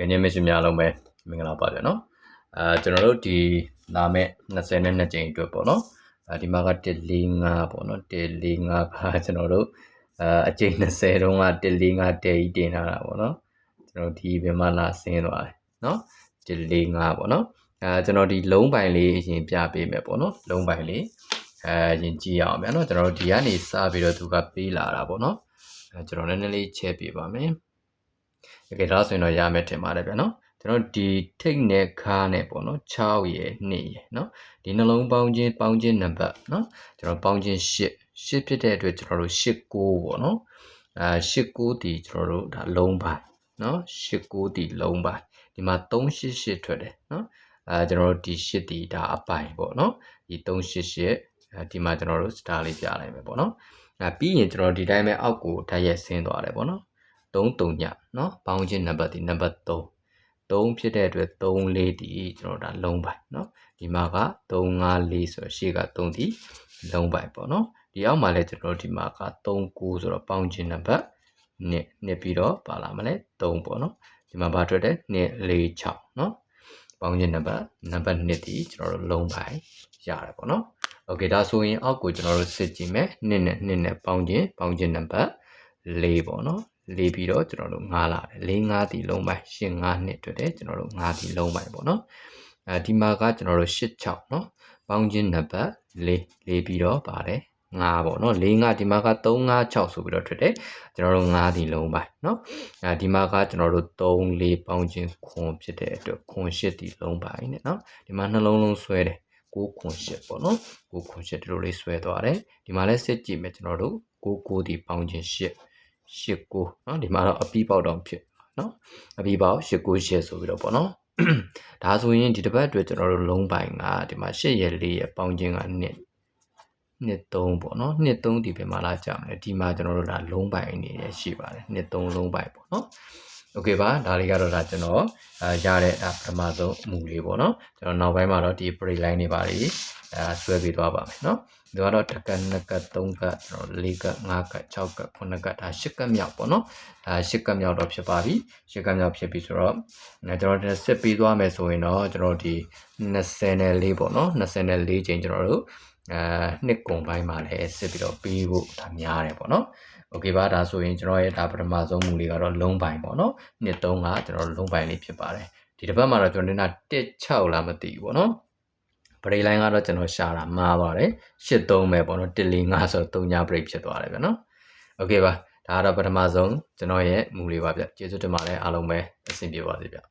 ကဲညမရှင်များလုံးပဲမင်္ဂလာပါဗျာနော်အာကျွန်တော်တို့ဒီလာမဲ့22ကြိမ်အတွက်ပေါ့နော်အာဒီမှာက145ပေါ့နော်145ကကျွန်တော်တို့အာအကြိမ်20တုန်းက145တဲကြီးတင်ထားတာပေါ့နော်ကျွန်တော်ဒီဘယ်မှာလာဆင်းသွားတယ်နော်145ပေါ့နော်အာကျွန်တော်ဒီလုံးပိုင်လေးအရင်ပြပေးမယ်ပေါ့နော်လုံးပိုင်လေးအဲရင်ကြည့်ရအောင်ဗျာနော်ကျွန်တော်တို့ဒီကနေစပြီးတော့သူကပေးလာတာပေါ့နော်အဲကျွန်တော်နည်းနည်းလေးချက်ပြပါမယ် တကယ်တော့ဆိုရင်တော့ရမယ်ထင်ပါတယ်ဗျာနော်ကျွန်တော်ဒီထိတ်နဲ့ခါနဲ့ပေါ့နော်6ရယ်2ရယ်နော်ဒီနှလုံးပေါင်းခြင်းပေါင်းခြင်းနံပါတ်နော်ကျွန်တော်ပေါင်းခြင်း8 8ဖြစ်တဲ့အတွက်ကျွန်တော်တို့8 9ပေါ့နော်အာ8 9ဒီကျွန်တော်တို့ဒါလုံးပိုင်းနော်8 9ဒီလုံးပိုင်းဒီမှာ388ထွက်တယ်နော်အာကျွန်တော်တို့ဒီ8ဒီဒါအပိုင်ပေါ့နော်ဒီ388အဲဒီမှာကျွန်တော်တို့ star လေးပြလိုက်မယ်ပေါ့နော်အဲပြီးရင်ကျွန်တော်ဒီတိုင်းပဲအောက်ကိုဓာတ်ရက်ဆင်းသွားတယ်ပေါ့နော် 3 3ညနော်ပေါင်းခြင်းနံပါတ်ဒီနံပါတ်3 3ဖြစ်တဲ့အတွက်3 4ဒီကျွန်တော်ဒါလုံးပိုင်နော်ဒီမှာက3 5 4ဆိုတော့ရှေ့က3ဒီလုံးပိုင်ပေါ့နော်ဒီအောက်မှာလည်းကျွန်တော်ဒီမှာက3 9ဆိုတော့ပေါင်းခြင်းနံပါတ်နှစ်နှစ်ပြီးတော့ပါလာမလဲ3ပေါ့နော်ဒီမှာဘာထွက်တယ်2 4 6နော်ပေါင်းခြင်းနံပါတ်နံပါတ်2ဒီကျွန်တော်တို့လုံးပိုင်ရတယ်ပေါ့နော်โอเคဒါဆိုရင်အောက်ကိုကျွန်တော်တို့စစ်ကြည့်မယ်2နဲ့2နဲ့ပေါင်းခြင်းပေါင်းခြင်းနံပါတ်4ပေါ့နော် လေးပြီးတော့ကျွန်တော်တို့9လာတယ်၄9တီလုံးပိုင်းရှင်း9နှစ်တွေ့တယ်ကျွန်တော်တို့9တီလုံးပိုင်းပေါ့နော်အဲဒီမှာကကျွန်တော်တို့8 6เนาะပေါင်းခြင်းနံပါတ်4လေးပြီးတော့ပါတယ်5ပေါ့နော်4 5ဒီမှာက3 5 6ဆိုပြီးတော့ထွက်တယ်ကျွန်တော်တို့5ဒီလုံးပိုင်းเนาะအဲဒီမှာကကျွန်တော်တို့3 4ပေါင်းခြင်းခွန်ဖြစ်တဲ့အတွက်ခွန်8ဒီလုံးပိုင်းနဲ့เนาะဒီမှာနှလုံးလုံးဆွဲတယ်6ခွန်8ပေါ့နော်6ခွန်8ဒီလိုလေးဆွဲသွားတယ်ဒီမှာလည်းစစ်ကြည့်မယ်ကျွန်တော်တို့6 9ဒီပေါင်းခြင်း8 89เนาะဒီမှာတော့အပီးပေါက်တော့ဖြစ်เนาะအပီးပေါက်89ရှစ်ဆိုပြီးတော့ပေါ့နော်ဒါဆိုရင်ဒီတစ်ပတ်အတွက်ကျွန်တော်တို့လုံးပိုင်ကဒီမှာ8ရက်4ရက်ပေါင်းခြင်းကနှစ်နှစ်3ပေါ့နော်နှစ်3ဒီဘယ်မှာလာကြမလဲဒီမှာကျွန်တော်တို့ဒါလုံးပိုင်အနေနဲ့ရှိပါတယ်နှစ်3လုံးပိုင်ပေါ့နော်โอเคပါဒါလေးကတော့ဒါကျွန်တော်အာရတဲ့ပထမဆုံးအမူလေးပေါ့နော်ကျွန်တော်နောက်ပိုင်းမှာတော့ဒီ break line တွေပါလေးအဲဆွဲပြီးသွားပါမယ်เนาะ ဒီကတော့တစ်ကတ်နှစ်ကတ်သုံးကတ်ကျွန်တော်၄ကတ်၅ကတ်၆ကတ်9ကတ်ဒါ10ကတ်မြောက်ပေါ့နော်ဒါ10ကတ်မြောက်တော့ဖြစ်ပါပြီ10ကတ်မြောက်ဖြစ်ပြီဆိုတော့ကျွန်တော်စစ်ပြီးသွားမယ်ဆိုရင်တော့ကျွန်တော်ဒီ24ပေါ့နော်24ချိန်ကျွန်တော်တို့အဲနှစ်ကုံပိုင်းမှာလည်းစစ်ပြီးတော့ပြီးဖို့ဒါများတယ်ပေါ့နော်โอเคပါဒါဆိုရင်ကျွန်တော်ရဲ့ဒါပထမဆုံးမူလေးကတော့လုံးပိုင်ပေါ့နော်နှစ်3ကကျွန်တော်လုံးပိုင်လေးဖြစ်ပါတယ်ဒီတစ်ပတ်မှာတော့ကျွန်တော်နေတာ16လားမသိဘူးပေါ့နော် break line ကတော့ကျွန်တော်ရှာတာမှားပါတယ်83ပဲပေါ့နော်145ဆိုတော့3ည break ဖြစ်သွားတယ်ဗျနော် okay ပါဒါကတော့ပထမဆုံးကျွန်တော်ရဲ့မူလေးပါဗျကျေးဇူးတင်ပါတယ်အားလုံးပဲအဆင်ပြေပါစေဗျ